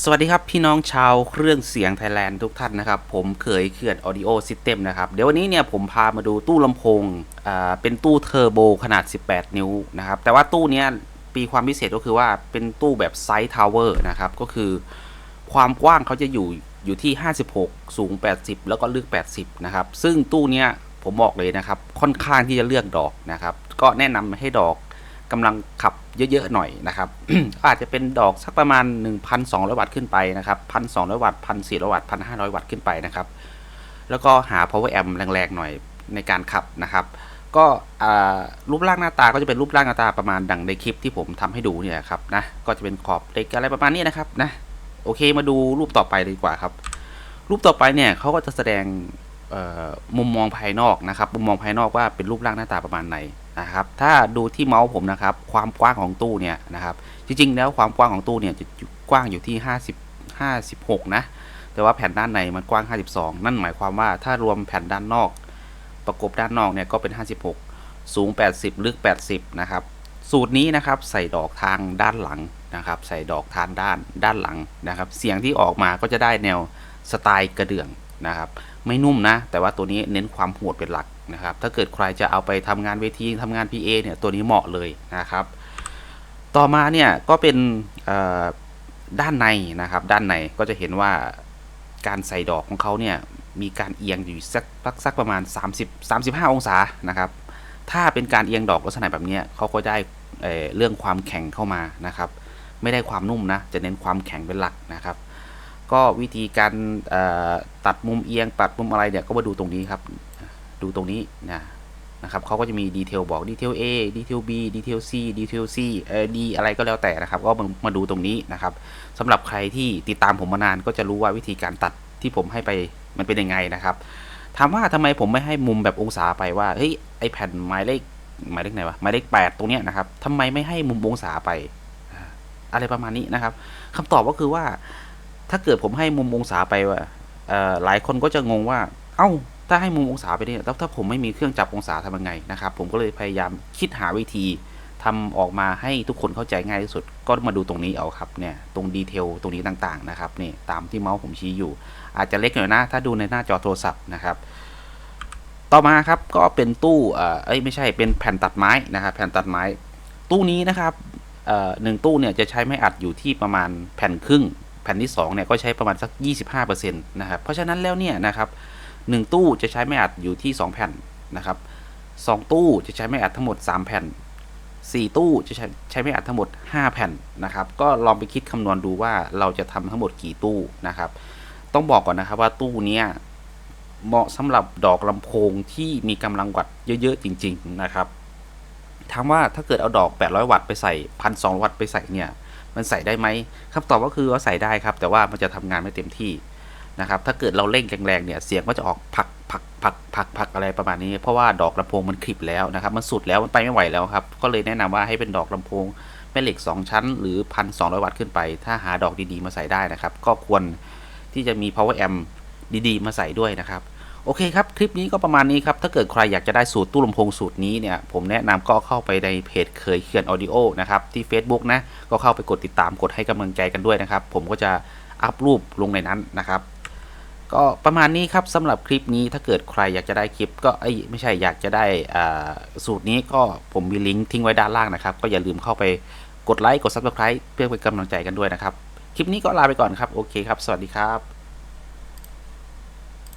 สวัสดีครับพี่น้องชาวเครื่องเสียงไทยแลนด์ทุกท่านนะครับ ผมเคยเขื่อน Audio System นะครับ เดี๋ยววันนี้เนี่ยผมพามาดูตู้ลำโพงอ่าเป็นตู้เทอร์โบขนาด 18 นิ้วนะครับ แต่ว่าตู้เนี้ยปีความพิเศษก็คือว่าเป็นตู้แบบไซส์ทาวเวอร์นะครับ ก็คือความกว้างเขาจะอยู่อยู่ที่ 56 สูง 80 แล้วก็ลึก 80 นะครับ ซึ่งตู้เนี้ยผมบอกเลยนะครับ ค่อนข้างที่จะเลือกดอกนะครับ ก็แนะนำให้ดอก กำลังขับเยอะๆหน่อยนะครับก็อาจจะเป็นดอกสักประมาณ 1,200 วัตต์ขึ้นไปนะครับ 1,200 วัตต์ 1,400 วัตต์ 1,500 วัตต์ขึ้นไปนะครับ แล้วก็หา power amp แรงๆหน่อยในการขับนะครับ ก็รูปร่างหน้าตาก็จะเป็นรูปร่างหน้าตาประมาณดังในคลิปที่ผมทำให้ดูเนี่ยครับนะ ก็จะเป็นขอบเล็กอะไรประมาณนี้นะครับนะ โอเคมาดูรูปต่อไปเลยดีกว่าครับ รูปต่อไปเนี่ยเขาก็จะแสดงมุมมองภายนอกนะครับ มุมมองภายนอกว่าเป็นรูปร่างหน้าตาประมาณไหน นะครับถ้าดูที่เมาส์ผมนะครับความกว้างของตู้เนี่ยนะครับจริงๆ แล้วความกว้างของตู้เนี่ยจะกว้างอยู่ที่ 50 56 นะ แต่ว่าแผ่นด้านในมันกว้าง 52 นั่นหมายความว่าถ้ารวมแผ่นด้านนอก ประกบด้านนอกเนี่ยก็เป็น 56 สูง 80 ลึก 80 นะครับ สูตรนี้นะครับใส่ดอกทางด้านหลังนะครับ ใส่ดอกทางด้านด้านหลังนะครับ เสียงที่ออกมาก็จะได้แนวสไตล์กระเดื่อง นะครับ ไม่นุ่มนะ แต่ว่าตัวนี้เน้นความโหดเป็นหลักนะครับ ถ้าเกิดใครจะเอาไปทำงานเวทีทำงาน PA เนี่ยตัวนี้เหมาะเลยนะครับ ต่อมาเนี่ยก็เป็นด้านในนะครับ ด้านในก็จะเห็นว่าการใส่ดอกของเขาเนี่ยมีการเอียงอยู่สักสักสกประมาณ 30 35 องศานะครับ ถ้าเป็นการเอียงดอกลักษณะแบบนี้เขาก็ได้เเรื่องความแข็งเข้ามานะครับ ไม่ได้ความนุ่มนะ จะเน้นความแข็งเป็นหลักนะครับ ก็วิธีการตัดมุมเอียงตัดมุมอะไรเนี่ยก็มาดูตรงนี้ครับ ดูตรงนี้นะนะครับเขาก็จะมีดีเทลบอกดีเทล A ดีเทล B ดีเทล C ดีเทล C เอ่อ D อะไรก็แล้วแต่นะครับ ก็มามาดูตรงนี้นะครับสำหรับใครที่ติดตามผมมานานก็จะรู้ว่าวิธีการตัดที่ผมให้ไปมันเป็นยังไงนะครับถามว่าทำไมผมไม่ให้มุมแบบองศาไปว่าเฮ้ยไอแผ่นหมายเลขหมายเลขไหนวะหมายเลขแปดตรงเนี้ยนะครับทำไมไม่ให้มุมองศาไปอ่าอะไรประมาณนี้นะครับคำตอบก็คือว่า ถ้าเกิดผมให้มุมองศาไปว่าหลายคนก็จะงงว่า เอ้า ถ้าให้มุมองศาไปเนี่ยแล้วถ้าผมไม่มีเครื่องจับองศาทำยังไงนะครับ ผมก็เลยพยายามคิดหาวิธีทำออกมาให้ทุกคนเข้าใจง่ายที่สุด ก็มาดูตรงนี้เอาครับเนี่ยตรงดีเทลตรงนี้ต่างๆนะครับนี่ตามที่เมาส์ผมชี้อยู่ อาจจะเล็กหน่อยนะ ถ้าดูในหน้าจอโทรศัพท์นะครับ ต่อมาครับก็เป็นตู้เอ้ยไม่ใช่เป็นแผ่นตัดไม้นะครับแผ่นตัดไม้ ตู้นี้นะครับหนึ่งตู้เนี่ยจะใช้ไม้อัดอยู่ที่ประมาณแผ่นครึ่ง แผ่นที่2เนี่ยก็ใช้ประมาณสัก 25%นะครับ เพราะฉะนั้นแล้วเนี่ยนะครับหนึ่งตู้จะใช้ไม้อัดอยู่ที่ 2 แผ่นนะครับสองตู้จะใช้ไม้อัดทั้งหมด 3 แผ่น 4 ตู้จะใช้ใช้ไม้อัดทั้งหมด 5 แผ่นนะครับ ก็ลองไปคิดคำนวณดูว่าเราจะทำทั้งหมดกี่ตู้นะครับ ต้องบอกก่อนนะครับว่าตู้เนี้ยเหมาะสำหรับดอกลำโพงที่มีกำลังวัตต์เยอะๆจริง ๆนะครับถามว่าถ้าเกิดเอาดอก 800 วัตต์ไปใส่ 1,200 วัตต์ไปใส่เนี่ย มันใส่ได้ไหมคำตอบก็คือว่าใส่ได้ครับ แต่ว่ามันจะทำงานไม่เต็มที่นะครับ ถ้าเกิดเราเร่งแรงๆเนี่ยเสียงก็จะออกพักพักพักพักพักอะไรประมาณนี้ เพราะว่าดอกลำโพงมันคลิปแล้วนะครับ มันสุดแล้วมันไปไม่ไหวแล้วครับ ก็เลยแนะนำว่าให้เป็นดอกลำโพงแม่เหล็ก 2 ชั้น หรือ 1,200 วัตต์ขึ้นไป ถ้าหาดอกดีๆมาใส่ได้นะครับ ก็ควรที่จะมี power amp ดีๆ มาใส่ด้วยนะครับ โอเคครับ คลิปนี้ก็ประมาณนี้ครับ ถ้าเกิดใครอยากจะได้สูตรตู้ลำโพงสูตรนี้เนี่ย ผมแนะนำก็เข้าไปในเพจเคยเขียนออดิโอนะครับ ที่ Facebook นะ ก็เข้าไปกดติดตามกดให้กำลังใจกันด้วยนะครับ ผมก็จะอัพรูปลงในนั้นนะครับ ก็ประมาณนี้ครับสำหรับคลิปนี้ถ้าเกิดใครอยากจะได้คลิป ก็เอ้ไม่ใช่อยากจะได้สูตรนี้ก็ผมมีลิงก์ทิ้งไว้ด้านล่างนะครับ ก็อย่าลืมเข้าไปกดไลค์กด Subscribe เพื่อเป็นกำลังใจกันด้วยนะครับ คลิปนี้ก็ลาไปก่อนครับ โอเคครับ สวัสดีครับ